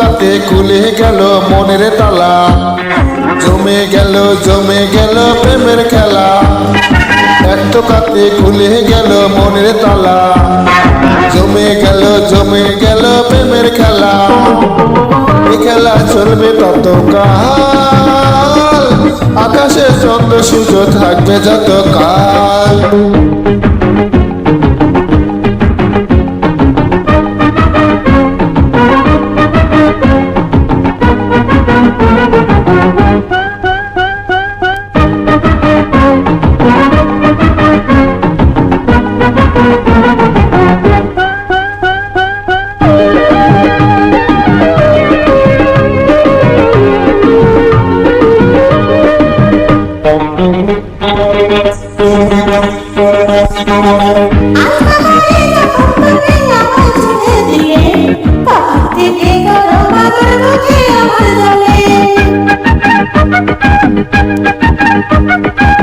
কাতে খুলে গেল মনের তালা। জমে গেল জমে গেল প্রেমের খেলা। এত কাতে খুলে গেল মনের তালা। জমে গেল জমে গেল প্রেমের খেলা। এই খেলা চলবে তত কাল আকাশে চন্দ্র, সূর্য থাকবে যত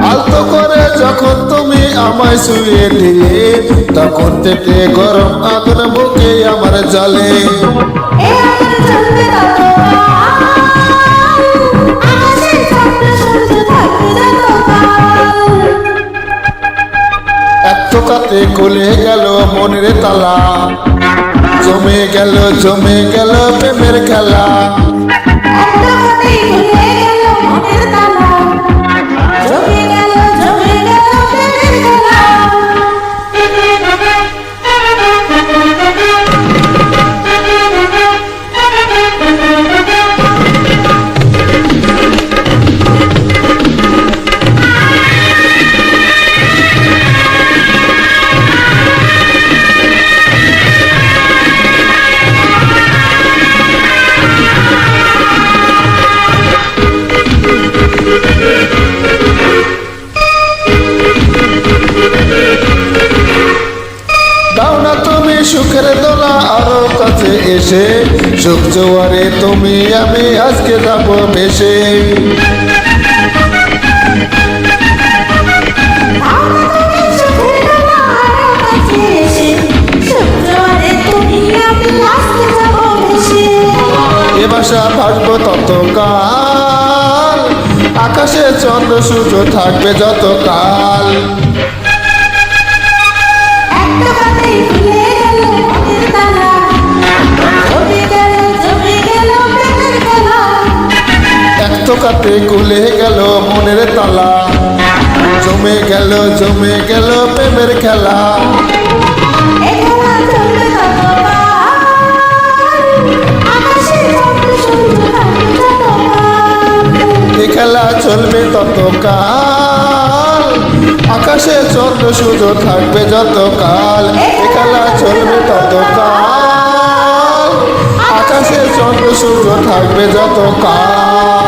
আলতো করে যখন তুমি আমায় শুয়ে দিলে তখন থেকে গরম আগুন বুকে আমার জলে এত কাতে খুলে গেল মনের তালা। জমে গেল জমে গেল প্রেমের খেলা। এসে, সুখ জোয়ারে তুমি, আমি আজকে যাব বেশে এ বাসা ভাসবো তত কাল আকাশে চন্দ্র সূর্য থাকবে যত কাল এত কাতে কুলে গেল মনের তালা। জমে গেল জমে গেল প্রেমের খেলা। খেলা চলবে তত কাল আকাশে চন্দ্র সূর্য থাকবে যত কাল এ খেলা চলবে তত কাল আকাশে চন্দ্র সূর্য থাকবে যত কাল